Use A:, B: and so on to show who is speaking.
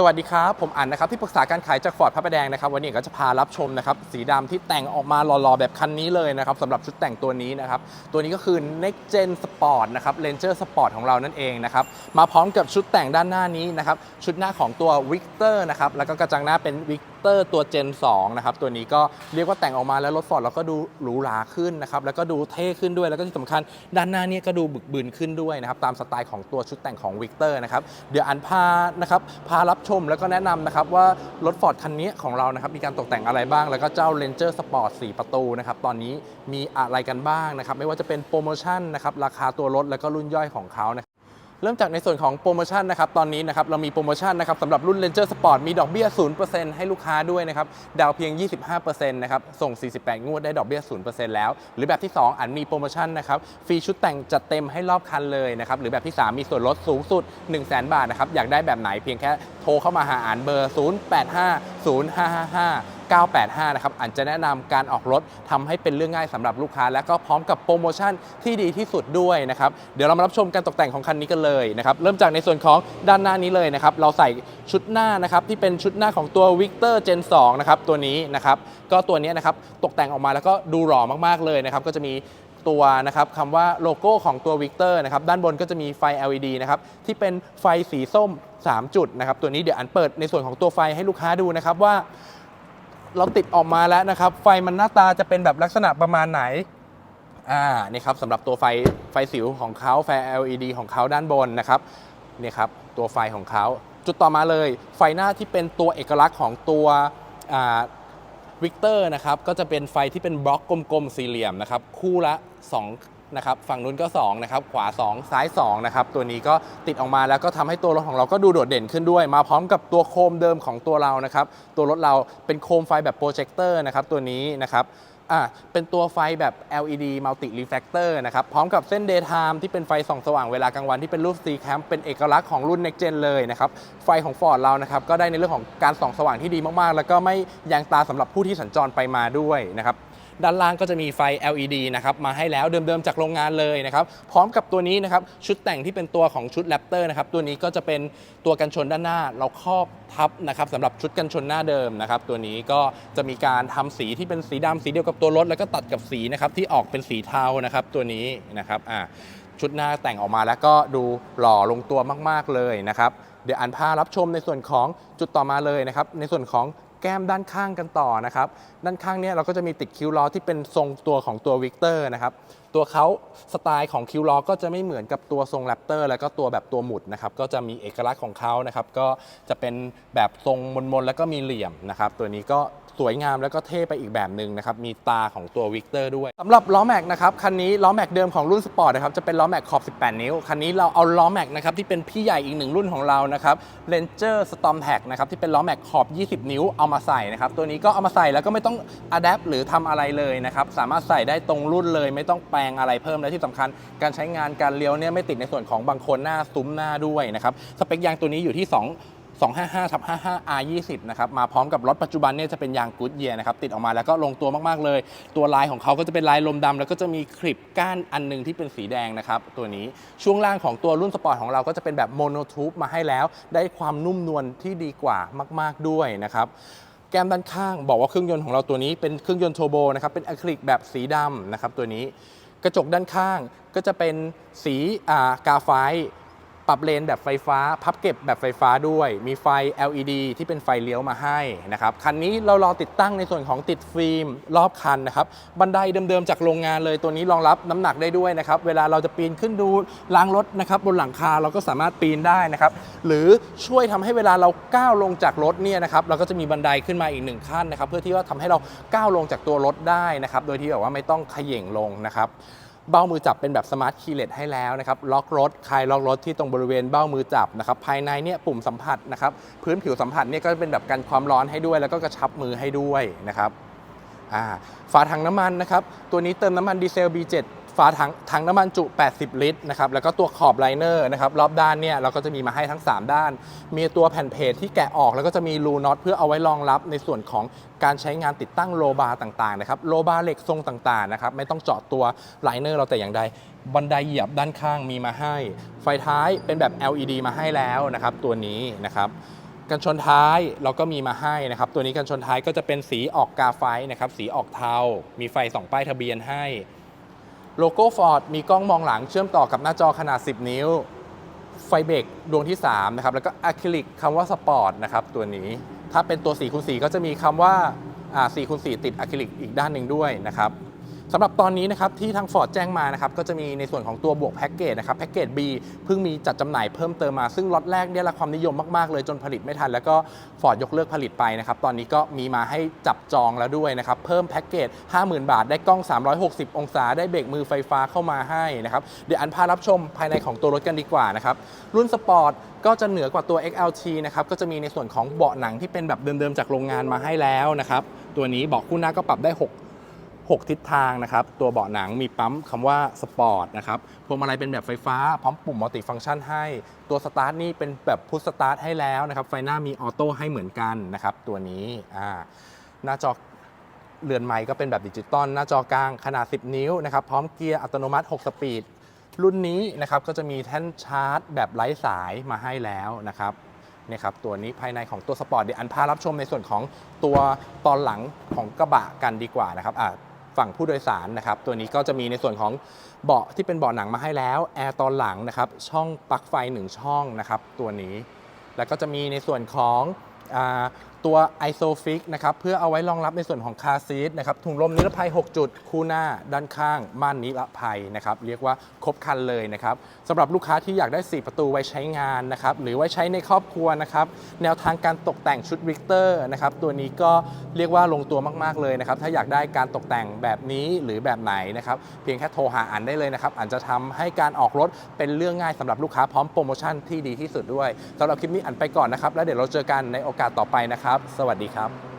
A: สวัสดีครับ ผมอันนะครับที่ปรึกษาการขายจากฟอร์ดพระประแดงนะครับวันนี้ก็จะพารับชมนะครับสีดำที่แต่งออกมาหล่อๆ แบบคันนี้เลยนะครับสำหรับชุดแต่งตัวนี้นะครับตัวนี้ก็คือ Next Gen Sport นะครับ Ranger Sport ของเรานั่นเองนะครับมาพร้อมกับชุดแต่งด้านหน้านี้นะครับชุดหน้าของตัว Victor นะครับแล้วก็กระจังหน้าเป็น Victor ตัว Gen 2 นะครับ ตัวนี้ก็เรียกว่าแต่งออกมาแล้วรถฟอร์ดเราก็ดูหรูหราขึ้นนะครับ แล้วก็ดูเท่ขึ้นด้วย แล้วก็ที่สำคัญด้านหน้าเนี่ยก็ดูบึกบึนขึ้นด้วยนะครับ ตามสไตล์ของตัวชุดแต่งของ Victor นะครับ เดี๋ยวอันพา นะครับ พารับชมแล้วก็แนะนำนะครับว่ารถฟอร์ดคันนี้ของเรา นะครับ มีการตกแต่งอะไรบ้าง แล้วก็เจ้า Ranger Sport 4 ประตูนะครับ ตอนนี้มีอะไรกันบ้างนะครับ ไม่ว่าจะเป็นโปรโมชั่นนะครับ ราคาตัวรถแล้วก็รุ่นย่อยของเขานะครับ เริ่มจากในส่วนของโปรโมชั่นนะครับตอนนี้นะครับเรามีโปรโมชั่นนะครับสำหรับรุ่น Ranger Sport มีดอกเบี้ย 0%ให้ลูกค้าด้วยนะครับดาวเพียง 25%นะครับส่ง 48 งวดได้ดอกเบี้ย 0%แล้ว หรือแบบที่ 2อันมีโปรโมชั่นนะครับฟรีชุดแต่งจัดเต็มให้รอบคันเลยนะครับหรือแบบที่ 3 มีส่วนลดสูงสุด 1 0 0 0 0แบาทนะครับอยากได้แบบไหนเพียงแค่โทรเข้ามาหาอ่านเบอร์ 085055 985 นะครับอันจะแนะนำการออกรถทำให้เป็นเรื่องง่ายสำหรับลูกค้า และก็พร้อมกับโปรโมชั่นที่ดีที่สุดด้วยนะครับเดี๋ยวเรามารับชมการตกแต่งของคันนี้กันเลยนะครับเริ่มจากในส่วนของด้านหน้านี้เลยนะครับเราใส่ชุดหน้านะครับที่เป็นชุดหน้าของตัว Victor Gen 2นะครับตัวนี้นะครับก็ตัวนี้นะครับตกแต่งออกมาแล้วก็ดูหล่อมากๆเลยนะครับก็จะมีตัวนะครับคำว่าโลโก้ของตัว Victor นะครับด้านบนก็จะมีไฟ LED นะครับที่เป็นไฟสีส้ม 3 จุดนะครับตัวนี้เดี๋ยวอันเปิดในส่วนของตัวไฟให้ลูกค้าดูนะครับว่า เราติดออกมาแล้วนะครับ ไฟมันหน้าตาจะเป็นแบบลักษณะประมาณไหนอ่านี่ครับสำหรับตัวไฟไฟสิวของเขาไฟ LED ของเขาด้านบนนะครับนี่ครับตัวไฟของเขาจุดต่อมาเลย ไฟหน้าที่เป็นตัวเอกลักษณ์ของตัววิกเตอร์นะครับก็จะเป็นไฟที่เป็นบล็อกกลมๆสี่เหลี่ยมนะครับคู่ละ 2 นะครับฝั่งนู้นก็2นะครับขวา 2 ซ้าย2นะครับตัวนี้ก็ติดออกมาแล้วก็ทำให้ตัวรถของเราก็ดูโดดเด่นขึ้นด้วย มาพร้อมกับตัวโคมเดิมของตัวเรานะครับตัวรถเราเป็นโคมไฟแบบโปรเจคเตอร์นะครับตัวนี้นะครับอ่าเป็นตัวไฟแบบ LED Multi Reflector นะครับ พร้อมกับเส้น Daytime ที่เป็นไฟส่องสว่างเวลากลางวันที่เป็นรูป C Cam เป็นเอกลักษณ์ของรุ่น Next Gen เลยนะครับ ไฟของ Ford เรานะครับ ก็ได้ในเรื่องของการส่องสว่างที่ดีมากๆ แล้วก็ไม่ยางตาสำหรับผู้ที่สัญจรไปมาด้วยนะครับ ด้านล่างก็จะมีไฟ LED นะครับมาให้แล้วเดิมๆจากโรงงานเลยนะครับพร้อมกับตัวนี้นะครับชุดแต่งที่เป็นตัวของชุด Raptor นะครับตัวนี้ก็จะเป็นตัวกันชนด้านหน้า เราครอบทับนะครับสำหรับชุดกันชนหน้าเดิมนะครับตัวนี้ก็จะมีการทำสีที่เป็นสีดำสีเดียวกับตัวรถ แล้วก็ตัดกับสีนะครับที่ออกเป็นสีเทานะครับตัวนี้นะครับอ่าชุดหน้าแต่งออกมาแล้วก็ดูหล่อลงตัวมาก ๆ เลยนะครับ เดี๋ยวอันพารับชมในส่วนของจุดต่อมาเลยนะครับ ในส่วนของ แก้มด้านข้างกันต่อนะครับ ด้านข้างเนี่ยเราก็จะมีติดคิ้วล้อที่เป็นทรงตัวของตัววิกเตอร์นะครับ ตัวเขาสไตล์ของคิ้วล้อก็จะไม่เหมือนกับตัวทรงแรปเตอร์แล้วก็ตัวแบบตัวหมุดนะครับ ก็จะมีเอกลักษณ์ของเขานะครับ ก็จะเป็นแบบทรงมนๆแล้วก็มีเหลี่ยมนะครับ ตัวนี้ก็ สวยงามแล้วก็เท่ไปอีกแบบหนึ่งนะครับ มีตาของตัววิกเตอร์ด้วยสำหรับล้อแม็กนะครับ คันนี้ล้อแม็กเดิมของรุ่นสปอร์ตนะครับ จะเป็นล้อแม็กขอบ 18 นิ้ว คันนี้เราเอาล้อแม็กนะครับที่เป็นพี่ใหญ่อีกหนึ่งรุ่นของเรานะครับ Ranger Storm Tag นะครับที่เป็นล้อแม็กขอบ 20 นิ้วเอามาใส่นะครับตัวนี้ก็เอามาใส่แล้วก็ไม่ต้องอัดแอปหรือทำอะไรเลยนะครับสามารถใส่ได้ตรงรุ่นเลย ไม่ต้องแปลงอะไรเพิ่มและที่สำคัญ การใช้งานการเลี้ยวเนี่ยไม่ติดในส่วนของบางคนหน้าซุ้มหน้าด้วยนะครับสเปคยางตัวนี้อยู่ที่ 2 255ทับ55 R20 นะครับมาพร้อมกับรถปัจจุบันเนี่ยจะเป็นยางกูดเยียนะครับติดออกมาแล้วก็ลงตัวมากๆเลย ตัวลายของเขาก็จะเป็นลายลมดำแล้วก็จะมีคลิปก้านอันหนึงที่เป็นสีแดงนะครับตัวนี้ช่วงล่างของตัวรุ่นสปอร์ตของเราก็จะเป็นแบบโมโนทูบมาให้แล้ว ได้ความนุ่มนวลที่ดีกว่ามาก ๆด้วยนะครับแก้มด้านข้างบอกว่าเครื่องยนต์ของเราตัวนี้เป็นเครื่องยนต์โทโบนะครับเป็นอะคริลิกแบบสีดำนะครับตัวนี้กระจกด้านข้างก็จะเป็นสีกาไฟ ปรับเลนแบบไฟฟ้า พับเก็บแบบไฟฟ้าด้วย มีไฟ LED ที่เป็นไฟเลี้ยวมาให้นะครับ คันนี้เรารอติดตั้งในส่วนของติดฟิล์มรอบคันนะครับ บันไดเดิมๆจากโรงงานเลย ตัวนี้รองรับน้ำหนักได้ด้วยนะครับ เวลาเราจะปีนขึ้นดูล้างรถนะครับบนหลังคาเราก็สามารถปีนได้นะครับ หรือช่วยทำให้เวลาเราก้าวลงจากรถเนี่ยนะครับ เราก็จะมีบันไดขึ้นมาอีกหนึ่งขั้นนะครับ เพื่อที่ว่าทำให้เราก้าวลงจากตัวรถได้นะครับ โดยที่แบบว่าไม่ต้องเขย่งลงนะครับ เบ้ามือจับเป็นแบบสมาร์ทคีย์เลสให้แล้วนะครับล็อกรถคลายล็อกรถที่ตรงบริเวณเบ้ามือจับนะครับภายในเนี่ยปุ่มสัมผัสนะครับพื้นผิวสัมผัสเนี่ยก็เป็นแบบกันความร้อนให้ด้วย แล้วก็กระชับมือให้ด้วยนะครับอ่าฝาถังน้ำมันนะครับ ตัวนี้เติมน้ำมันดีเซล B7 ฝาถังถังน้ำมันจุ 80 ลิตรนะครับแล้วก็ตัวขอบไลเนอร์นะครับรอบด้านเนี่ยเราก็จะมีมาให้ทั้ง 3 ด้าน มีตัวแผ่นเพจที่แกะออกแล้วก็จะมีรูน็อตเพื่อเอาไว้รองรับในส่วนของการใช้งานติดตั้งโลบาร์ต่างๆนะครับโลบาร์เหล็กทรงต่างๆนะครับไม่ต้องเจาะตัวไลเนอร์เราแต่อย่างใดบันไดเหยียบด้านข้างมีมาให้ ไฟท้ายเป็นแบบ LED มาให้แล้วนะครับตัวนี้นะครับกันชนท้ายเราก็มีมาให้นะครับ ตัวนี้กันชนท้ายก็จะเป็นสีออกกาไฟนะครับ สีออกเทา มีไฟสองป้ายทะเบียนให้ โลโก้ Ford มีกล้องมองหลังเชื่อมต่อกับหน้าจอขนาด 10 นิ้ว ไฟเบรกดวงที่ 3 นะครับ แล้วก็อะคริลิกคำว่าสปอร์ตนะครับตัวนี้ ถ้าเป็นตัว4คูณ4ก็จะมีคำว่าอ่า4คูณ4ติดอะคริลิกอีกด้านหนึ่งด้วยนะครับ สำหรับตอนนี้นะครับที่ทาง Ford แจ้งมานะครับก็จะมีในส่วนของตัวบวกแพ็กเกจนะครับแพ็กเกจ B เพิ่งมีจัดจำหน่ายเพิ่มเติมมาซึ่งล็อตแรกเนี่ยละความนิยมมากๆเลยจนผลิตไม่ทัน แล้วก็ Ford ยกเลิกผลิตไปนะครับตอนนี้ก็มีมาให้จับจองแล้วด้วยนะครับเพิ่มแพ็กเกจ 50,000 บาท ได้กล้อง 360 องศา ได้เบรกมือไฟฟ้าเข้ามาให้นะครับเดี๋ยวอันพารับชมภายในของตัวรถกันดีกว่านะครับรุ่นสปอร์ตก็จะเหนือกว่าตัว XLT นะครับก็จะมีในส่วนของเบาะหนังที่เป็นแบบเดิมๆจากโรงงานมาให้แล้วนะครับตัวนี้เบาะคู่หน้าก็ปรับได้ 6 6 ทิศทางนะครับ ตัวเบาะหนังมีปั๊มคำว่าสปอร์ตนะครับพวงมาลัยเป็นแบบไฟฟ้า พร้อมปุ่มมัลติฟังก์ชันให้ ตัวสตาร์ทนี่เป็นแบบพุชสตาร์ทให้แล้วนะครับ ไฟหน้ามีออโต้ให้เหมือนกันนะครับ ตัวนี้อ่าหน้าจอเรือนไม้ก็เป็นแบบดิจิตอลหน้าจอกลางขนาด 10 นิ้วนะครับ พร้อมเกียร์อัตโนมัติ 6 สปีด รุ่นนี้นะครับก็จะมีแท่นชาร์จ แบบไร้สายมาให้แล้วนะครับนี่ครับตัวนี้ภายในของตัวสปอร์ตเดี๋ยวอันพารับชมในส่วนของตัวตอนหลังของกระบะกันดีกว่านะครับอะ ฝั่งผู้โดยสารนะครับตัวนี้ก็จะมีในส่วนของเบาะที่เป็นเบาะหนังมาให้แล้วแอร์ตอนหลังนะครับช่องปลั๊กไฟ 1 ช่องนะครับตัวนี้ แล้วก็จะมีในส่วนของ ตัว ISOFIX นะครับเพื่อเอาไว้รองรับในส่วนของคาร์ซีทนะครับถุงลมนิรภัย 6 จุด คู่หน้า ด้านข้าง ม่านนิรภัยนะครับเรียกว่าครบครันเลยนะครับสำหรับลูกค้าที่อยากได้ 4 ประตูไว้ใช้งานนะครับหรือไว้ใช้ในครอบครัวนะครับแนวทางการตกแต่งชุดวิกเตอร์นะครับตัวนี้ก็เรียกว่าลงตัวมาก ๆ เลยนะครับถ้าอยากได้การตกแต่งแบบนี้หรือแบบไหนนะครับเพียงแค่โทรหาอันได้เลยนะครับอันจะทำให้การออกรถเป็นเรื่องง่ายสำหรับลูกค้าพร้อมโปรโมชั่นที่ดีที่สุดด้วยสำหรับคลิปนี้อันไปก่อนนะครับแล้วเดี๋ยวเราเจอกันในโอกาสต่อไปนะครับสวัสดีครับ